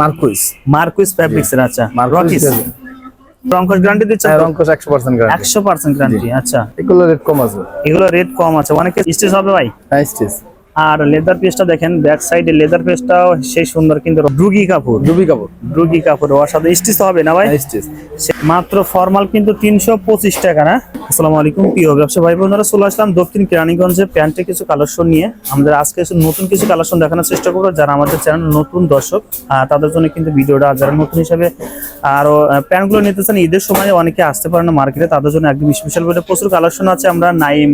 Marquis. Marquis fabrics এর আচ্ছা। রকিস। রংকশ guarantee দিচ্ছে রংকশ রঙ্কশ একশো পার্সেন্ট গ্যারান্টি একশো পার্সেন্ট গ্যারান্টি আচ্ছা। এগুলো রেট কম আছে। এগুলো রেট কম আছে। অনেকে স্টেজ হবে ভাই? হ্যাঁ স্টিচ আর লেদার পিসটা দেখেন ব্যাক সাইডে লেদার পিসটাও সেই সুন্দর কিন্তু রুগি কাপড়। রুবি কাপড়। রুগি কাপড় ওর সাথে স্টিচ হবে না ভাই? হ্যাঁ স্টিচ মাত্র ফর্মাল কিন্তু তিনশো পঁচিশ টাকা না? আসসালামু আলাইকুম প্রিয় ব্যবসা ভাই বোনেরা চলে আসলাম দক্ষিণ কেরানীগঞ্জে প্যান্টে কিছু কালেকশন নিয়ে। আমাদের আজকে কিছু নতুন কিছু কালেকশন দেখানোর চেষ্টা করব যারা আমাদের চ্যানেল নতুন দর্শক তাদের জন্য কিন্তু ভিডিওটা যারা নতুন হিসাবে আরও প্যান্টগুলো নিতে চান ঈদের সময় অনেকে আসতে পারে না মার্কেটে তাদের জন্য একদম স্পেশাল ভিডিও প্রচুর কালেকশন আছে। আমরা নাইম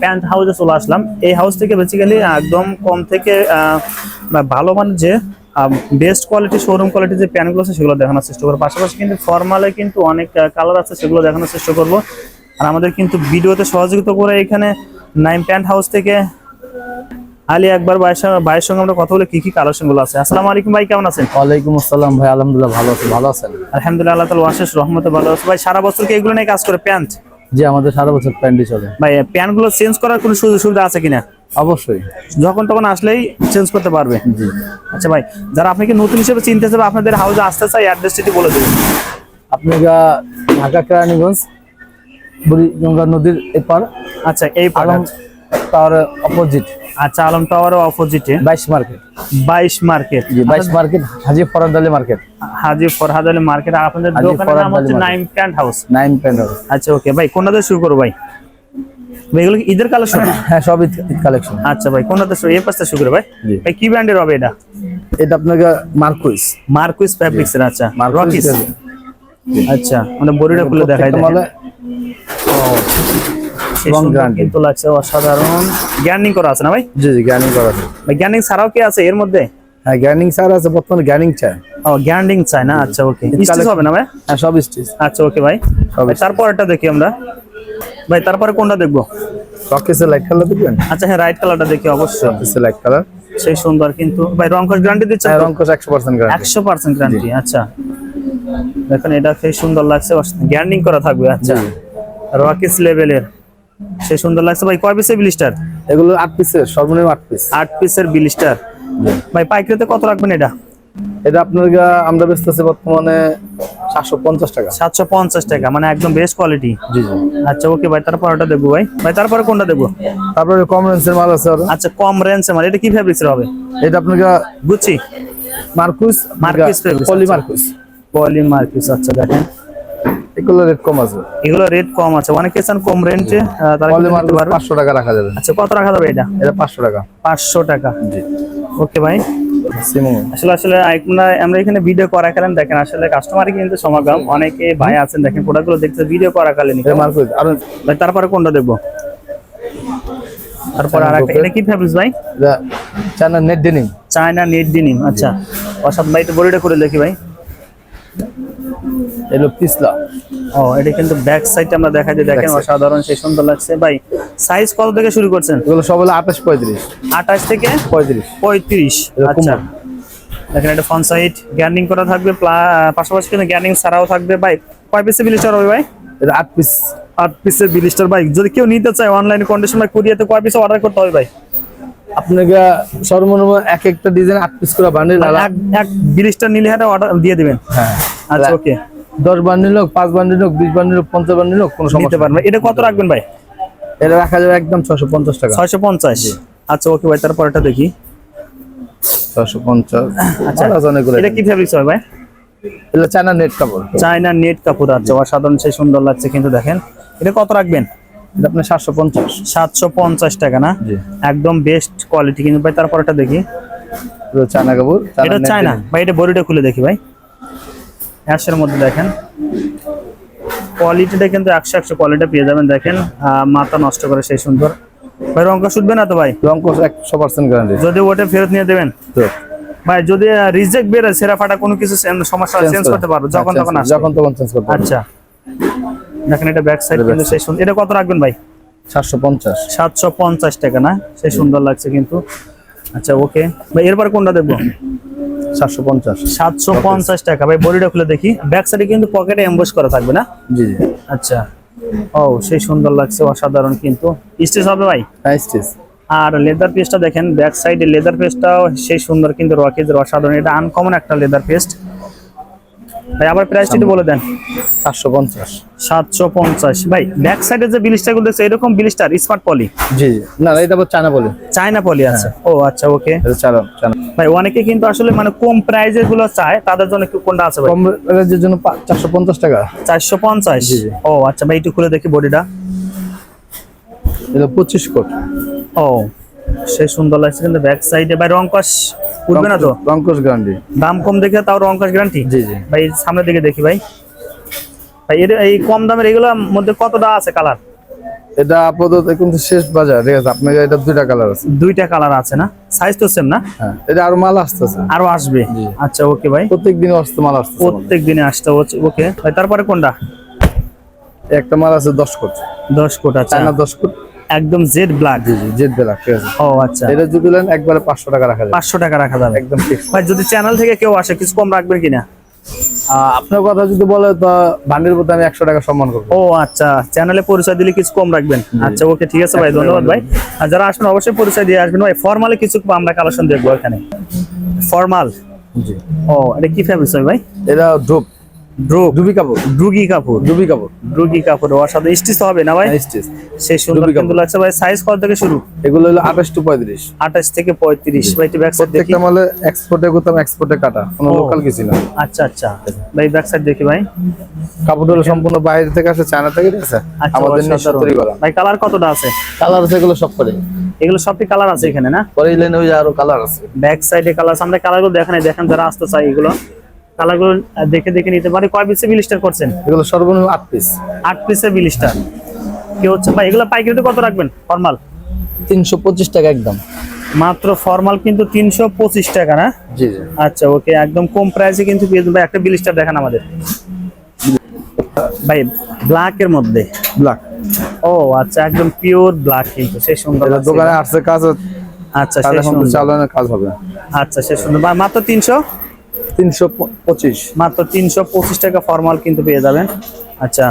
প্যান্ট হাউসে চলে আসলাম। এই হাউস থেকে বেসিক্যালি একদম কম থেকে ভালো মানের যে বেস্ট কোয়ালিটি শোরুম কোয়ালিটি যে প্যান্টগুলো আছে সেগুলো দেখানোর চেষ্টা করব। পাশাপাশি কিন্তু ফর্মালে কিন্তু অনেক কালার আছে সেগুলো দেখানোর চেষ্টা করব। আর আমাদের কিন্তু ভিডিওতে সহযোগিতা করে এখানে নাইম প্যান্ট হাউস থেকে আলী একবার ভাইয়ের সঙ্গে আমরা কথা বলে কি কি কালেকশনগুলো আছে। আসসালামু আলাইকুম ভাই কেমন আছেন? ওয়ালাইকুম আসসালাম ভাই আলহামদুলিল্লাহ ভালো আছি ভালো আছেন? আলহামদুলিল্লাহ আল্লাহ তালা আশেষ রহমতে ভালো আছে। ভাই সারা বছর কি এগুলো নিয়ে কাজ করে প্যান্ট জি আমাদের সারা বছর প্যান্ডি চলে। ভাই প্যান্টগুলো চেঞ্জ করার কোনো সুযোগ সুবিধা আছে কিনা? অবশ্যই। যখন তখন আসলেই চেঞ্জ করতে পারবে। জি। আচ্ছা ভাই যারা আপনাকে নতুন হিসেবে চিনতে চাবে আপনাদের হাউসে আসতে চাই অ্যাড্রেসটি বলে দেবেন। আপনি যা ঢাকা কেরানীগঞ্জ বুড়িগঙ্গা নদীর এপার। আচ্ছা এই পার তার অপোজিট আচ্ছা আলম টাওয়ারের অপোজিটে বাইশ মার্কেট বাইশ মার্কেট জি বাইশ market Haji Farad Ali market Haji Farhad Ali market আপনাদের দোকানের নাম হচ্ছে Naim pant house nine pant house আচ্ছা ওকে ভাই কোনটাতে শুরু করব ভাই? এগুলো কি ঈদের কালেকশন হ্যাঁ সব কালেকশন আচ্ছা ভাই কোনটাতে শুরু? এই পাশটা শুরু করে ভাই। ভাই কি ব্র্যান্ডের হবে এটা? এটা আপনার মার্কুইস মার্কুইস ফ্যাব্রিক্স এর আচ্ছা। মার্কুইস রকিস আচ্ছা মানে বডিটা খুলে দেখাই দেয় মালে সেই এবং সুন্দর কিন্তু লাগছে অসাধারণ। করা আছে না ভাই? জি জি গ্যানিং করা আছে। ভাই গ্যার্নিং ছাড়াও কি আছে এর মধ্যে? হ্যাঁ গ্যানিং আছে বর্তমানে গ্যানিং চাই ও গ্যান্ডিং চাই না? আচ্ছা ওকে স্টিচ হবে না ভাই? হ্যাঁ সব স্টিচ আচ্ছা ওকে ভাই। দেখি আমরা। ভাই তারপরে কোনটা দেখব? লাইট কালার দেখবেন? আচ্ছা হ্যাঁ রাইট কালারটা দেখি অবশ্যই। লাইট কালার সেই সুন্দর কিন্তু। ভাই রংকশ গ্যারান্টি দিচ্ছে হ্যাঁ গ্যারান্টি গ্যারান্টি আচ্ছা। দেখেন এটা সেই সুন্দর লাগছে গ্যান্ডিং করা থাকবে আচ্ছা। রকিস লেভেলের সেই সুন্দর লাগছে ভাই কয় পিসের বিলিস্টার এগুলো আট পিসের সর্বনিম্ন আট পিস আট পিসের বিলিস্টার ভাই পাইকারিতে কত রাখবেন এটা? এটা আপনার আমরা ব্যস্ত আছি বর্তমানে সাতশো পঞ্চাশ টাকা। সাতশো পঞ্চাশ টাকা মানে একদম বেস্ট কোয়ালিটি জি জি। আচ্ছা ওকে ভাই তারপর ওটা দেখব ভাই। ভাই তারপরে কোনটা দেখব? তারপরে কম রেঞ্জের মাল আছে আচ্ছা কম রেঞ্জ মানে এটা কি ফেব্রিক্সের হবে? এটা আপনার গুচি Marquis fabrics, পলি আচ্ছা। পলি মার্কিস আচ্ছা দেখেন। এগুলো রেট কম আছে। এগুলো রেট কম আছে। অনেকে চান কম রেঞ্জে তারা কিন্তু পারবে। টাকা রাখা যাবে। আচ্ছা কত রাখা যাবে এটা? এটা পাঁচশো টাকা। পাঁচশো টাকা। জি। ওকে ভাই। আসলে আসলে আমরা এখানে ভিডিও করাকালীন দেখেন আসলে কাস্টমারই কিন্তু সমাগম। অনেকে ভাই আছেন দেখেন প্রোডাক্টগুলো দেখতে ভিডিও করাকালীন আর ভাই তারপরে কোনটা দেখব? তারপর আর একটা এটা কি ফেব্রিক্স ভাই? এটা China net denim China net denim আচ্ছা। অসাদ ভাই একটু বডিটা করে দেখি ভাই। পিসলা ও এটা কিন্তু ব্যাক সাইডে আমরা দেখা যায় দেখেন অসাধারণ সেই সুন্দর লাগছে। ভাই সাইজ কত থেকে শুরু করছেন? এগুলো সব হলো আঠাশ পঁয়ত্রিশ। আঠাশ থেকে পঁয়ত্রিশ। পঁয়ত্রিশ। আচ্ছা। দেখেন এটা ফ্রন্ট সাইড গ্যান্ডিং করা থাকবে পাশাপাশি কিন্তু গ্যান্ডিং ছাড়াও থাকবে। ভাই কয় পিসের বিলিস্টার হবে ভাই? এটা আট পিস আট পিসের বিলিস্টার ভাই যদি কেউ নিতে চায় অনলাইন কন্ডিশন ভাই কুরিয়াতে কয় পিস অর্ডার করতে হবে ভাই? আপনাকে সর্বনিম্ন এক একটা ডিজাইন আট পিস করে বান্ডিল মানে এক বিলিস্টার নিলে হাতে অর্ডার দিয়ে দিবেন। হ্যাঁ। আচ্ছা ওকে দশ বান্ডিল হোক পাঁচ বান্ডিল হোক বিশ বান্ডিল হোক পঞ্চাশ বান্ডিল হোক কোনো সমস্যা পারবেন এটা কত রাখবেন ভাই? এটা রাখা যাবে একদম ছশো পঞ্চাশ টাকা। ছয়শো পঞ্চাশ। আচ্ছা ওকে ভাই তারপর এটা দেখি। ছশো পঞ্চাশ। আচ্ছা এটা কি ফেব্রিক্স হবে ভাই? এটা চায়না নেট কাপড়। চায়না নেট কাপড় আছে অসাধারণ সেই সুন্দর লাগছে কিন্তু দেখেন। এটা কত রাখবেন? এটা আপনার সাতশো পঞ্চাশ। সাতশো পঞ্চাশ টাকা না? একদম বেস্ট কোয়ালিটি কিন্তু। ভাই তারপর এটা দেখি চায়না কাপড় এটা net চায় না denim। ভাই এটা বডিটা খুলে দেখি ভাই। অ্যাশের মধ্যে দেখেন। কোয়ালিটিটা কিন্তু একশো একশো কোয়ালিটি পেয়ে যাবেন দেখেন। মাথা নষ্ট করে সেই সুন্দর। ভাই রঙ শুধবে না তো ভাই? রং কোর্স একশো পার্সেন্ট গ্যারান্টি যদি ওটা ফেরত নিয়ে দেবেন? ভাই যদি রিজেক্ট বেরোয় সেরা ফাটা কোনো কিছু সমস্যা চেঞ্জ করতে পারব যখন তখন আসবে। যখন তখন চেঞ্জ করতে আচ্ছা। দেখেন এটা ব্যাক সাইড কিন্তু সেই সুন্দর এটা কত রাখবেন ভাই? সাতশো পঞ্চাশ। সাতশো পঞ্চাশ টাকা না? সেই সুন্দর লাগছে কিন্তু। আচ্ছা ওকে ভাই এরপর কোনটা দেখব? সাতশো পঞ্চাশ। সাতশো পঞ্চাশ টাকা। ভাই বডিটা খুলে দেখি। ব্যাক সাইডে কিন্তু পকেটে এমবোস করা থাকবে না? জি জি। আচ্ছা। ও সেই সুন্দর লাগছে অসাধারণ কিন্তু। স্টেজ হবে ভাই? হ্যাঁ স্টেজ আর লেদার পেস্টটা দেখেন ব্যাক সাইডে লেদার পেস্টটাও সেই সুন্দর কিন্তু রকেজের অসাধারণ। এটা আনকমন একটা লেদার পেস্ট ভাই আবার প্রাইসটা বলে দেন। সাতশো পঞ্চাশ। সাতশো পঞ্চাশ। ভাই ব্যাক সাইডে যে বিলিস্টারগুলো দেখছে এরকম বিলিস্টার স্মার্ট পলি জি জি। না এটা আবার চায়না বলে চায়না পলি আছে। ও আচ্ছা ওকে এটা চায়না ভাই অনেকে কিন্তু আসলে মানে কম প্রাইজেরগুলো চায় তাদের জন্য কি কোনটা আছে ভাই? কম রেঞ্জের জন্য চারশো পঞ্চাশ টাকা। চারশো পঞ্চাশ? জি, জি। ও আচ্ছা ভাই একটু খুলে দেখি বডিটা। এটা পঁচিশ কোট। ও সে সুন্দর লাগছে কিন্তু ব্যাক সাইডে ভাই রং কস উঠবে না তো? রঙ্কশ গ্যারান্টি দাম কম দেখে তাও রং কস গ্যারান্টি জি জি। ভাই সামনের দিকে দেখি ভাই। ভাই এর এই কম দামের এগুলোর মধ্যে কতটা আছে কালার এটা আপাতত কিন্তু শেষ বাজার ঠিক আছে? আপনার এটা দুইটা কালার আছে। দুইটা কালার আছে না? সাইজ তো সেম না? হ্যাঁ এটা আরও মাল আসতেছে। আরও আসবে? আচ্ছা ওকে ভাই। প্রত্যেক দিন আসতে মাল আসতেছে প্রত্যেক দিনে আসতে ওকে ভাই তারপরে কোনটা? একটা মাল আছে দশ কোট। দশ কোট আছে চায়না দশ কোট। একদম জেড ব্ল্যাক। জি জি জেড বেলা ঠিক আছে। ও আচ্ছা। এটা যদি নেন একবারে পাঁচশো টাকা রাখা যায় পাঁচশো টাকা রাখা যাবে। একদম ফিক্স ভাই যদি চ্যানেল থেকে কেউ আসে কিছু কম রাখবেন কিনা আপনার কথা যদি বলে তো ভান্ডের প্রতি আমি একশো টাকা সম্মান করব। ও আচ্ছা। চ্যানেলে পরিচয় দিলে কিছু কম রাখবেন। আচ্ছা ওকে ঠিক আছে ভাই ধন্যবাদ ভাই। আর যারা আসবেন অবশ্যই পরিচয় দিয়ে আসবেন। ভাই ফর্মালে কিছু আমরা কালেকশন দেখব এখানে। ফর্মাল জি। ও এটা কি ফেব্রিক্স ভাই? এটা ড্রুপ ডুবি কাপড় ডুবি কাপড় ড্রুগি কাপড় ওর সাথে স্টিচ তো হবে না ভাই? স্টিচ। সেই সুন্দর ডুগি কিন্তু লাগছে ভাই। সাইজ কত থেকে শুরু? এগুলো হলো টু থেকে পঁয়ত্রিশ। ভাই একটু ব্যাক সাইড দেখি। প্রত্যেকটা মালে এক্সপোর্টে করতাম এক্সপোর্টে কাটা। কোনো লোকাল কিছু না। আচ্ছা আচ্ছা। ভাই ব্যাক সাইড দেখি ভাই। কাপড় হলো সম্পূর্ণ বাইরে থেকে আসে চায়না থেকে ঠিক আছে? আচ্ছা আমাদের নিজস্ব তৈরি করা। ভাই কালার কতটা আছে? কালার আছে এগুলো সব করে। এগুলো কালার আছে এখানে না? পরে এই ওই আরও কালার আছে। ব্যাক সাইডে কালার আমরা কালারগুলো দেখেন এই দেখেন যারা আসতে চাই এগুলো। কালারগুলো দেখে দেখে নিতে পারে। কয় পিসে বিলিস্টার করছেন? এগুলো সর্বনিম্ন আট পিস আট পিসে বিলিস্টার। কি হচ্ছে? ভাই এগুলো পাইকারিতে কত রাখবেন? ফর্মাল? তিনশো পঁচিশ টাকা একদম। মাত্র ফর্মাল কিন্তু তিনশো পঁচিশ টাকা না? জি জি। আচ্ছা ওকে একদম কম প্রাইসে কিন্তু। ভাই একটা বিলিস্টার দেখান আমাদের। ভাই ব্ল্যাক এর মধ্যে? ব্ল্যাক ও আচ্ছা একদম পিওর ব্ল্যাক কিন্তু সেই সুন্দর এটা। দোকানে আসছে কাজ আচ্ছা সেই সুন্দর। চালানোর কাজ হবে। আচ্ছা সেই সুন্দর। ভাই, মাত্র তিনশো? তিনশো পঁচিশ। মাত্র তিনশো পঁচিশ টাকা ফর্মাল কিন্তু পেয়ে যাবেন। আচ্ছা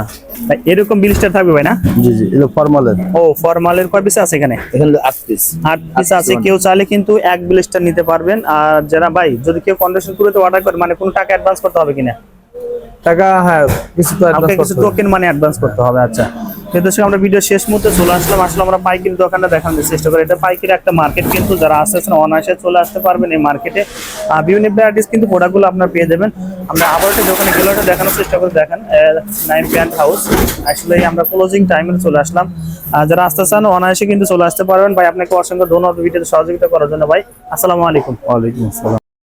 এরকম বিলিস্টার থাকবে ভাই না? জি জি ফর্মালের ও ফর্মালের কয় পিস আছে এখানে? এখানে আট পিস আট পিস আছে। কেউ চাইলে কিন্তু এক বিলিস্টার নিতে পারবেন। আর যারা ভাই যদি কেউ কন্ডিশন করে অর্ডার করে মানে কোনো টাকা অ্যাডভান্স করতে হবে কিনা? টাকা হ্যাঁ কিছু তো কিছু টোকেন মানে অ্যাডভান্স করতে হবে আচ্ছা। আমরা ভিডিও শেষ মুহূর্তে চলে আসলাম। আসলে আমরা পাইকারি দোকানটা দেখানোর চেষ্টা করি। এটা পাইকারি একটা মার্কেট কিন্তু যারা আসতেছেন অনায়াসে চলে আসতে পারবেন এই মার্কেটে বিভিন্ন ভ্যারাইটিস কিন্তু প্রোডাক্টগুলো আপনারা পেয়ে যাবেন। আমরা আবার একটা দোকানে গেলে ওটা দেখানোর চেষ্টা করে দেখেন। নাইন প্যান্ট হাউস আসলে আমরা ক্লোজিং টাইমে চলে আসলাম। আর যারা আসতে চান অনায়াসে কিন্তু চলে আসতে পারবেন। ভাই আপনাকে অসংখ্য ধন্যবাদ ভিডিওতে সহযোগিতা করার জন্য ভাই। আসসালামু আলাইকুম। ওয়ালাইকুম আসসালাম।